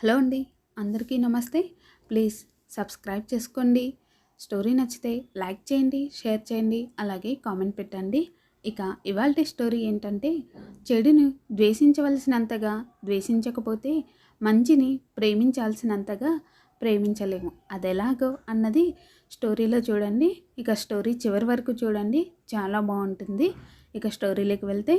Hello అండి అందరికీ నమస్తే. ప్లీజ్ సబ్స్క్రైబ్ చేసుకోండి. స్టోరీ నచ్చితే లైక్ చేయండి షేర్ చేయండి అలాగే కామెంట్ పెట్టండి. ఇక ఇవాళ స్టోరీ ఏంటంటే చెడును ద్వేషించవలసినంతగా ద్వేషించకపోతే మంచిని ప్రేమించాల్సినంతగా ప్రేమించలేము. అది ఎలాగో అన్నది స్టోరీలో చూడండి. ఇక స్టోరీ చివరి వరకు చూడండి. చాలా బాగుంటుంది. ఇక స్టోరీలోకి వెళ్తే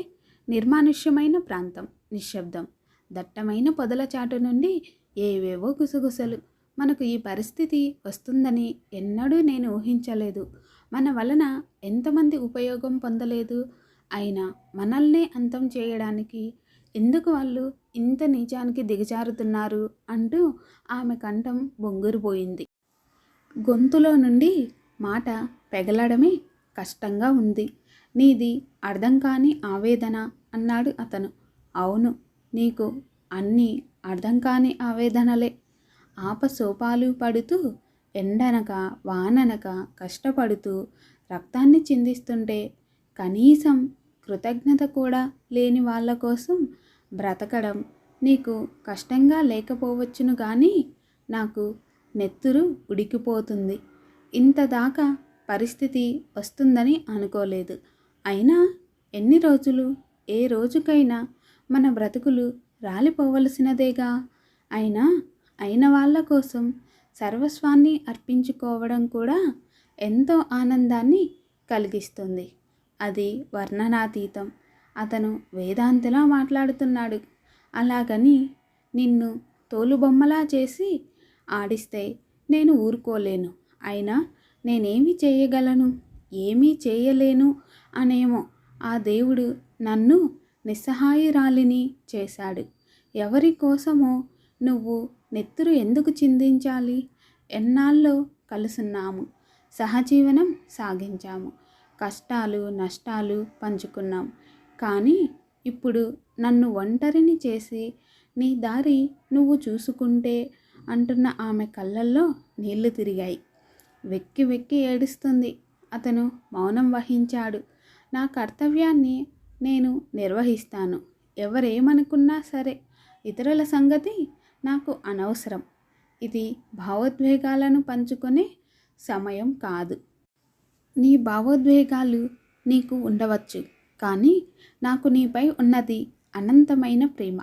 నిర్మానుష్యమైన ప్రాంతం నిశ్శబ్దం. దట్టమైన పొదల చాటు నుండి ఏవేవో గుసగుసలు. మనకు ఈ పరిస్థితి వస్తుందని ఎన్నడూ నేను ఊహించలేదు. మన వలన ఎంతమంది ఉపయోగం పొందలేదు. అయినా మనల్నే అంతం చేయడానికి ఎందుకు వాళ్ళు ఇంత నీచానికి దిగజారుతున్నారు అంటూ ఆమె కంఠం బొంగురుపోయింది. గొంతులో నుండి మాట పెగలడమే కష్టంగా ఉంది. నీది అర్థం కాని ఆవేదన అన్నాడు అతను. అవును నీకు అన్నీ అర్థం కాని ఆవేదనలే. ఆపసోపాలు పడుతూ ఎండనక వాననక కష్టపడుతూ రక్తాన్ని చిందిస్తుంటే కనీసం కృతజ్ఞత కూడా లేని వాళ్ళ కోసం బ్రతకడం నీకు కష్టంగా లేకపోవచ్చును కానీ నాకు నెత్తురు ఉడికిపోతుంది. ఇంతదాకా పరిస్థితి వస్తుందని అనుకోలేదు. అయినా ఎన్ని రోజులు ఏ రోజుకైనా మన బ్రతుకులు రాలిపోవలసినదేగా? అయినా అయిన వాళ్ళ కోసం సర్వస్వాన్ని అర్పించుకోవడం కూడా ఎంతో ఆనందాన్ని కలిగిస్తుంది. అది వర్ణనాతీతం. అతను వేదాంతిలా మాట్లాడుతున్నాడు. అలాగని నిన్ను తోలుబొమ్మలా చేసి ఆడిస్తే నేను ఊరుకోలేను. అయినా నేనేమి చేయగలను? ఏమీ చేయలేను అనేమో ఆ దేవుడు నన్ను నిస్సహాయురాలిని చేశాడు. ఎవరి కోసమో నువ్వు నెత్తురు ఎందుకు చిందించాలి? ఎన్నాళ్ళో కలుసున్నాము. సహజీవనం సాగించాము. కష్టాలు నష్టాలు పంచుకున్నాం. కానీ ఇప్పుడు నన్ను ఒంటరిని చేసి నీ దారి నువ్వు చూసుకుంటే అంటున్న ఆమె కళ్ళల్లో నీళ్ళు తిరిగాయి. వెక్కి వెక్కి ఏడుస్తుంది. అతను మౌనం వహించాడు. నా కర్తవ్యాన్ని నేను నిర్వహిస్తాను. ఎవరేమనుకున్నా సరే ఇతరుల సంగతి నాకు అనవసరం. ఇది భావోద్వేగాలను పంచుకునే సమయం కాదు. నీ భావోద్వేగాలు నీకు ఉండవచ్చు కానీ నాకు నీపై ఉన్నది అనంతమైన ప్రేమ.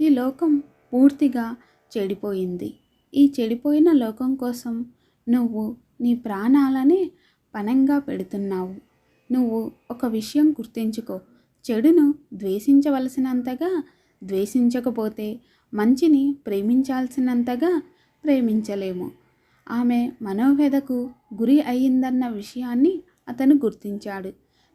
ఈ లోకం పూర్తిగా చెడిపోయింది. ఈ చెడిపోయిన లోకం కోసం నువ్వు నీ ప్రాణాలనే పనంగా పెడుతున్నావు. నువ్వు ఒక విషయం గుర్తించుకో. చెడును ద్వేషించవలసినంతగా ద్వేషించకపోతే మంచిని ప్రేమించాల్సినంతగా ప్రేమించలేము. ఆమె మనోవేదకు గురి అయ్యిందన్న విషయాన్ని అతను గుర్తించాడు.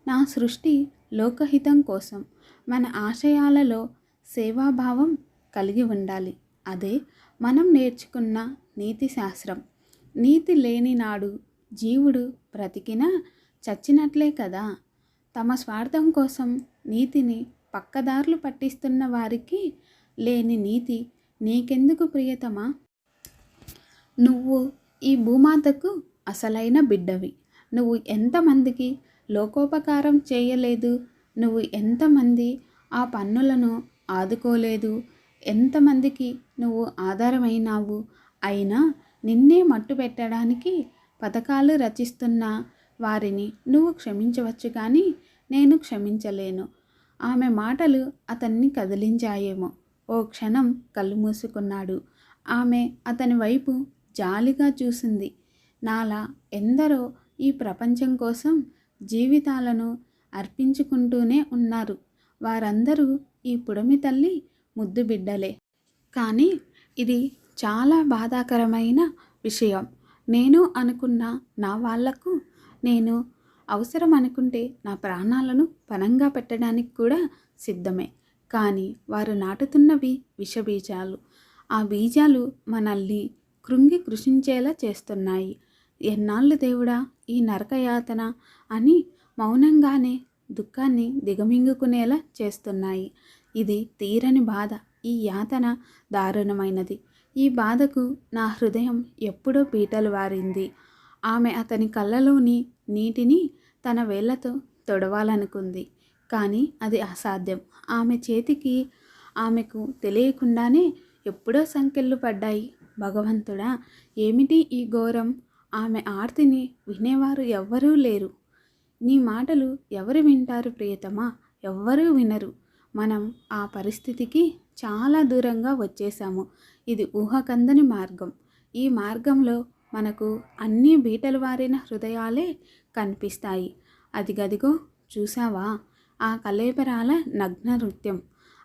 నా సృష్టి లోకహితం కోసం మన ఆశయాలలో సేవాభావం కలిగి ఉండాలి. అదే మనం నేర్చుకున్న నీతి శాస్త్రం. నీతి లేని నాడు జీవుడు బ్రతికినా చచ్చినట్లే కదా. తమ స్వార్థం కోసం నీతిని పక్కదారులు పట్టిస్తున్న వారికి లేని నీతి నీకెందుకు ప్రియతమా? నువ్వు ఈ భూమాతకు అసలైన బిడ్డవి. నువ్వు ఎంతమందికి లోకోపకారం చేయలేదు? నువ్వు ఎంతమంది ఆ పన్నులను ఆదుకోలేదు? ఎంతమందికి నువ్వు ఆధారమైనావు? అయినా నిన్నే మట్టు పెట్టడానికి పథకాలు రచిస్తున్న వారిని నువ్వు క్షమించవచ్చు కానీ నేను క్షమించలేను. ఆమె మాటలు అతన్ని కదిలించాయేమో. ఓ క్షణం కళ్ళు మూసుకున్నాడు. ఆమె అతని వైపు జాలిగా చూసింది. నాలా ఎందరో ఈ ప్రపంచం కోసం జీవితాలను అర్పించుకుంటూనే ఉన్నారు. వారందరూ ఈ పుడమి తల్లి ముద్దు బిడ్డలే. కానీ ఇది చాలా బాధాకరమైన విషయం. నేను అనుకున్న నా వాళ్ళకు నేను అవసరం అనుకుంటే నా ప్రాణాలను పనంగా పెట్టడానికి కూడా సిద్ధమే. కానీ వారు నాటుతున్నవి విషబీజాలు. ఆ బీజాలు మనల్ని కృంగి కృషించేలా చేస్తున్నాయి. ఎన్నాళ్ళు దేవుడా ఈ నరకయాతన అని మౌనంగానే దుఃఖాన్ని దిగమింగుకునేలా చేస్తున్నాయి. ఇది తీరని బాధ. ఈ యాతన దారుణమైనది. ఈ బాధకు నా హృదయం ఎప్పుడో పీటలు వారింది. ఆమె అతని కళ్ళలోని నీటిని తన వేళ్ళతో తొడవాలనుకుంది. కానీ అది అసాధ్యం. ఆమె చేతికి ఆమెకు తెలియకుండానే ఎప్పుడో సంకెళ్ళు పడ్డాయి. భగవంతుడా ఏమిటి ఈ ఘోరం? ఆమె ఆర్తిని వినేవారు ఎవ్వరూ లేరు. నీ మాటలు ఎవరు వింటారు ప్రియతమా? ఎవ్వరూ వినరు. మనం ఆ పరిస్థితికి చాలా దూరంగా వచ్చేసాము ఇది ఊహకందని మార్గం. ఈ మార్గంలో మనకు అన్ని బీటలు వారిన హృదయాలే కనిపిస్తాయి. అదిగదిగో చూసావా ఆ కలేబరాల నగ్న నృత్యం.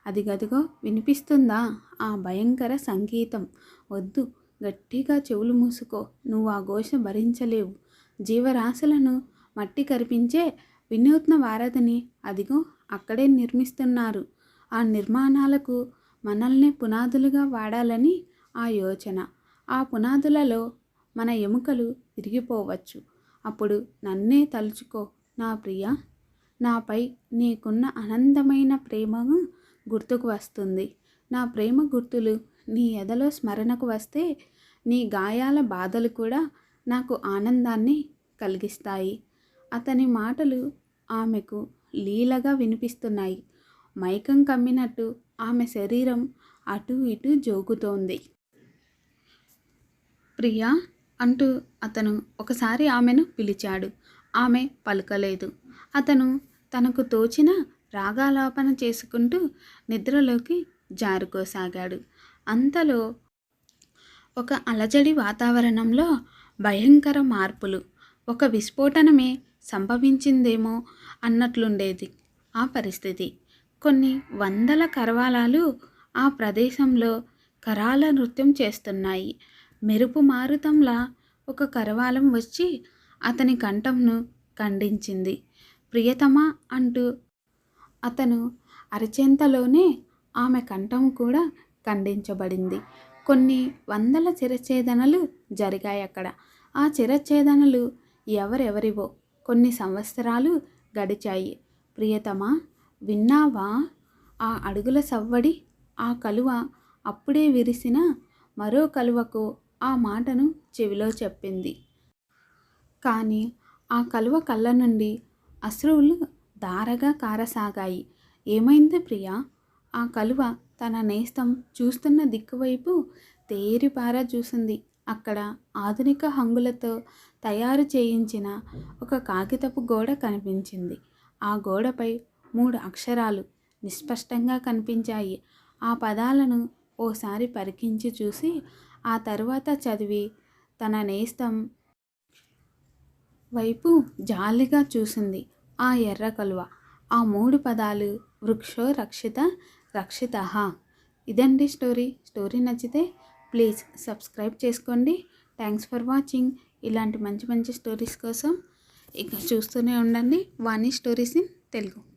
అదిగదిగో వినిపిస్తుందా? ఆ భయంకర సంగీతం. వద్దు గట్టిగా చెవులు మూసుకో. నువ్వు ఆ ఘోష భరించలేవు. జీవరాశులను మట్టి కరిపించే వినూత్న వారధిని అదిగో అక్కడే నిర్మిస్తున్నారు. ఆ నిర్మాణాలకు మనల్ని పునాదులుగా వాడాలని ఆ యోచన. ఆ పునాదులలో మన ఎముకలు విరిగిపోవచ్చు. అప్పుడు నన్నే తలుచుకో నా ప్రియ. నాపై నీకున్న అనంతమైన ప్రేమను గుర్తుకు వస్తుంది. నా ప్రేమ గుర్తులు నీ ఎదలో స్మరణకు వస్తే నీ గాయాల బాధలు కూడా నాకు ఆనందాన్ని కలిగిస్తాయి. అతని మాటలు ఆమెకు లీలగా వినిపిస్తున్నాయి. మైకం కమ్మినట్టు ఆమె శరీరం అటు ఇటు జోగుతోంది. ప్రియా అంటూ అతను ఒకసారి ఆమెను పిలిచాడు. ఆమె పలకలేదు. అతను తనకు తోచిన రాగాలాపన చేసుకుంటూ నిద్రలోకి జారుకోసాగాడు. అంతలో ఒక అలజడి వాతావరణంలో భయంకర మార్పులు ఒక విస్ఫోటనమే సంభవించిందేమో అన్నట్లుండేది ఆ పరిస్థితి. కొన్ని వందల కరవాలాలు ఆ ప్రదేశంలో కరాల నృత్యం చేస్తున్నాయి. మెరుపు మారుతంలా ఒక కరవాలం వచ్చి అతని కంఠంను ఖండించింది. ప్రియతమా అంటూ అతను అరచేంతలోనే ఆమె కంఠం కూడా ఖండించబడింది. కొన్ని వందల చిరఛేదనలు జరిగాయి అక్కడ. ఆ చిరఛేదనలు ఎవరెవరివో కొన్ని సంవత్సరాలు గడిచాయి. ప్రియతమా విన్నావా? ఆ అడుగుల సవ్వడి ఆ కలువ అప్పుడే విరిసిన మరో కలువకు ఆ మాటను చెవిలో చెప్పింది. కానీ ఆ కలువ కళ్ళ నుండి అశ్రువులు దారగా కారసాగాయి. ఏమైంది ప్రియా? ఆ కలువ తన నేస్తం చూస్తున్న దిక్కువైపు తేరిపారా చూసింది. అక్కడ ఆధునిక హంగులతో తయారు చేయించిన ఒక కాగితపు గోడ కనిపించింది. ఆ గోడపై మూడు అక్షరాలు నిస్పష్టంగా కనిపించాయి. ఆ పదాలను ఓసారి పరికించి చూసి ఆ తరువాత చదివి తన నేస్తం వైపు జాలిగా చూసింది ఆ ఎర్ర కలువ. ఆ మూడు పదాలు వృక్షో రక్షిత రక్షిత. ఇదండి స్టోరీ. స్టోరీ నచ్చితే ప్లీజ్ సబ్స్క్రైబ్ చేసుకోండి. Thanks for watching. ఇలాంటి మంచి మంచి స్టోరీస్ కోసం ఇక చూస్తూనే ఉండండి. Vani stories in Telugu.